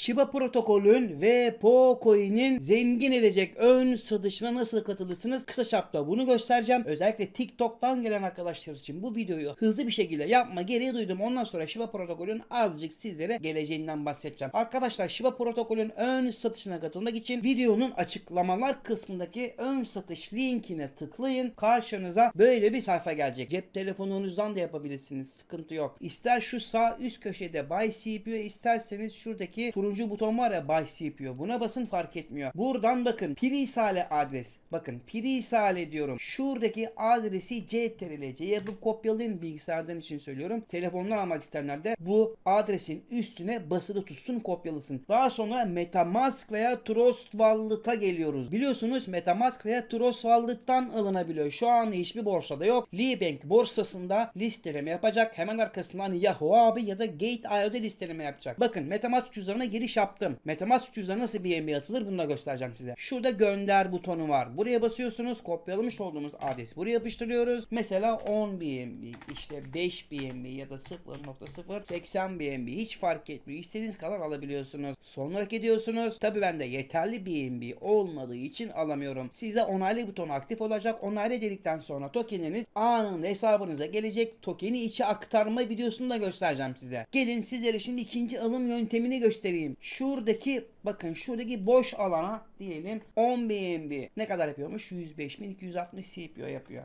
Shiba protokolün ve PoCoin'in zengin edecek ön satışına nasıl katılırsınız? Kısa çapta bunu göstereceğim. Özellikle TikTok'tan gelen arkadaşlar için bu videoyu hızlı bir şekilde yapma gereği duydum. Ondan sonra Shiba protokolün azıcık sizlere geleceğinden bahsedeceğim. Arkadaşlar Shiba protokolün ön satışına katılmak için videonun açıklamalar kısmındaki ön satış linkine tıklayın. Karşınıza böyle bir sayfa gelecek. Cep telefonunuzdan da yapabilirsiniz. Sıkıntı yok. İster şu sağ üst köşede Buy CPU isterseniz şuradaki turuncu buton var ya Buy CPU. Buna basın fark etmiyor. Buradan bakın Pirisale adres. Bakın Pirisale diyorum. Şuradaki adresi CTRL-C yapıp kopyalayın bilgisayardan için söylüyorum. Telefondan almak isteyenler de bu adresin üstüne basılı tutsun kopyalısın. Daha sonra Metamask veya Trust Wallet'a geliyoruz. Biliyorsunuz Metamask veya Trust Wallet'tan alınabiliyor. Şu an hiçbir borsada yok. Libank borsasında listeleme yapacak. Hemen arkasından Yahoo abi ya da Gate.io'da listeleme yapacak. Bakın Metamask cüzdanına giriş yaptım. Metamask cüzdanı nasıl bir BNB atılır bunu da göstereceğim size. Şurada gönder butonu var. Buraya basıyorsunuz. Kopyalamış olduğumuz adresi buraya yapıştırıyoruz. Mesela 10 BNB, işte 5 BNB ya da 0.0 80 BNB hiç fark etmiyor. İstediğiniz kadar alabiliyorsunuz. Sonra ediyorsunuz. Tabi bende yeterli BNB olmadığı için alamıyorum. Size onaylı butonu aktif olacak. Onaylı dedikten sonra tokeniniz anında hesabınıza gelecek. Tokeni içe aktarma videosunu da göstereceğim size. Gelin sizlere şimdi ikinci alım yöntemini göstereyim. Şuradaki bakın şuradaki boş alana diyelim 10 BNB ne kadar yapıyormuş? 105.260 CPO yapıyor.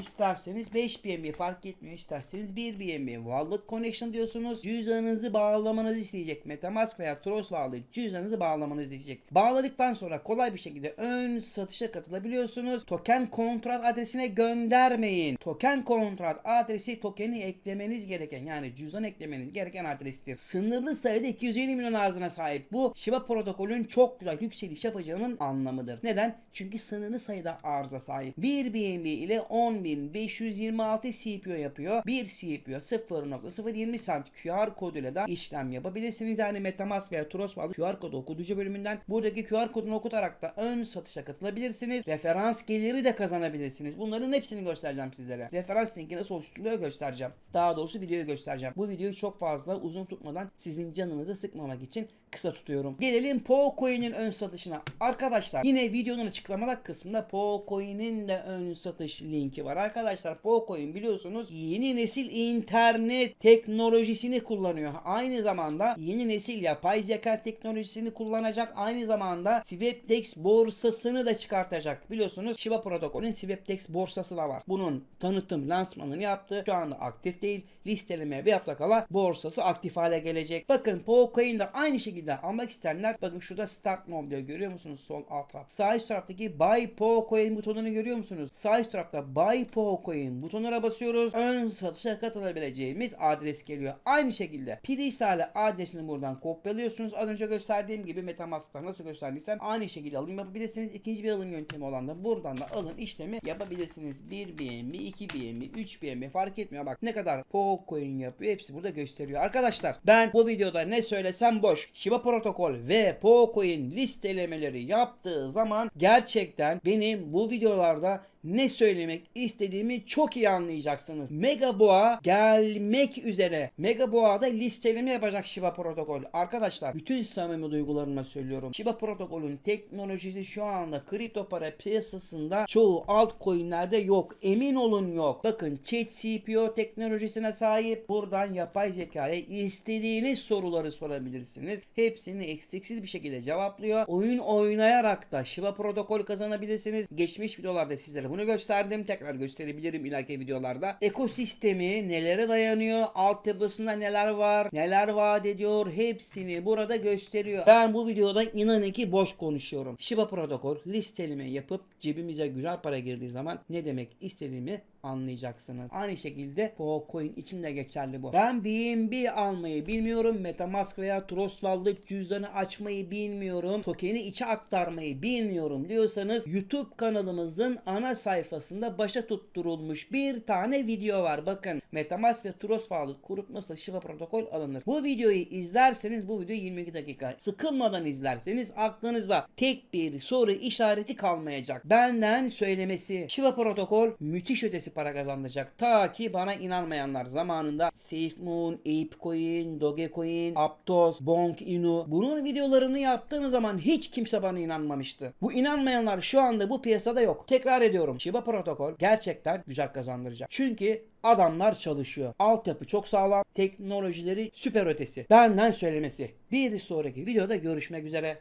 İsterseniz 5 BNB fark etmiyor. İsterseniz 1 BNB. Wallet Connection diyorsunuz. Cüzdanınızı bağlamanızı isteyecek. Metamask veya Trust Wallet cüzdanınızı bağlamanızı isteyecek. Bağladıktan sonra kolay bir şekilde ön satışa katılabiliyorsunuz. Token kontrat adresine göndermeyin. Token kontrat adresi tokeni eklemeniz gereken yani cüzdan eklemeniz gereken adrestir. Sınırlı sayıda 250 milyon arzına sahip. Bu Shiba protokolün çok güzel yükseliş yapacağının anlamıdır. Neden? Çünkü sınırlı sayıda arıza sahip. 1 BNB ile 10 10526 CPO yapıyor. 1 CPO 0.020 cent QR koduyla da işlem yapabilirsiniz. Yani Metamask veya Trust Wallet QR kodu okuyucu bölümünden buradaki QR kodunu okutarak da ön satışa katılabilirsiniz. Referans geliri de kazanabilirsiniz. Bunların hepsini göstereceğim sizlere. Referans linki nasıl oluşturuluyor göstereceğim. Daha doğrusu videoyu göstereceğim. Bu videoyu çok fazla uzun tutmadan sizin canınızı sıkmamak için kısa tutuyorum. Gelelim PoCoin'in ön satışına. Arkadaşlar yine videonun açıklamalar kısmında PoCoin'in de ön satış linki var. Arkadaşlar PoCoin biliyorsunuz yeni nesil internet teknolojisini kullanıyor. Aynı zamanda yeni nesil yapay zeka teknolojisini kullanacak. Aynı zamanda Swapdex borsasını da çıkartacak. Biliyorsunuz Shiba protokolün Swapdex borsası da var. Bunun tanıtım lansmanını yaptı. Şu anda aktif değil. Listelemeye bir hafta kala borsası aktif hale gelecek. Bakın PoCoin de aynı şekilde almak isteyenler bakın şurada Start Now diyor. Görüyor musunuz sol alt taraf? Sağ üst taraftaki Buy PoCoin butonunu görüyor musunuz? Sağ üst tarafta Buy PoCoin butonuna basıyoruz. Ön satışa katılabileceğimiz adres geliyor. Aynı şekilde Pirisale adresini buradan kopyalıyorsunuz. Az önce gösterdiğim gibi Metamask'ta nasıl gösterdiysem aynı şekilde alım yapabilirsiniz. İkinci bir alım yöntemi olan da buradan da alım işlemi yapabilirsiniz. 1 BNB, 2 BNB, 3 BNB fark etmiyor. Bak ne kadar PoCoin yapıyor. Hepsi burada gösteriyor. Arkadaşlar ben bu videoda ne söylesem boş. Shiba protokol ve PoCoin listelemeleri yaptığı zaman gerçekten benim bu videolarda ne söylemek istediğimi çok iyi anlayacaksınız. Megaboğa gelmek üzere. Megaboğa'da listeleme yapacak Shiba protokol. Arkadaşlar bütün samimi duygularımla söylüyorum. Shiba protokolün teknolojisi şu anda kripto para piyasasında çoğu altcoin'lerde yok. Emin olun yok. Bakın chat CPO teknolojisine sahip. Buradan yapay zekaya istediğiniz soruları sorabilirsiniz. Hepsini eksiksiz bir şekilde cevaplıyor. Oyun oynayarak da Shiba protokol kazanabilirsiniz. Geçmiş videolarda sizlere bunu gösterdim. Tekrar gösterebilirim ileriki videolarda. Ekosistemi nelere dayanıyor? Altyapısında neler var? Neler vaat ediyor? Hepsini burada gösteriyor. Ben bu videoda inanın ki boş konuşuyorum. Shiba protokol listeleme yapıp cebimize güzel para girdiği zaman ne demek istediğimi anlayacaksınız. Aynı şekilde PoCoin için de geçerli bu. Ben BNB almayı bilmiyorum. Metamask veya Trust Wallet cüzdanı açmayı bilmiyorum. Tokeni içe aktarmayı bilmiyorum diyorsanız YouTube kanalımızın ana sayfasında başa tutturulmuş bir tane video var. Bakın Metamask ve Trust Wallet kurup nasıl Shiba protokol alınır. Bu videoyu izlerseniz bu video 22 dakika. Sıkılmadan izlerseniz aklınızda tek bir soru işareti kalmayacak. Benden söylemesi Shiba protokol müthiş ötesi para kazandıracak. Ta ki bana inanmayanlar zamanında SafeMoon, ApeCoin, Dogecoin, Aptos, Bonk Inu bunun videolarını yaptığım zaman hiç kimse bana inanmamıştı. Bu inanmayanlar şu anda bu piyasada yok. Tekrar ediyorum. Shiba protokol gerçekten güzel kazandıracak. Çünkü adamlar çalışıyor. Altyapı çok sağlam. Teknolojileri süper ötesi. Benden söylemesi. Bir sonraki videoda görüşmek üzere.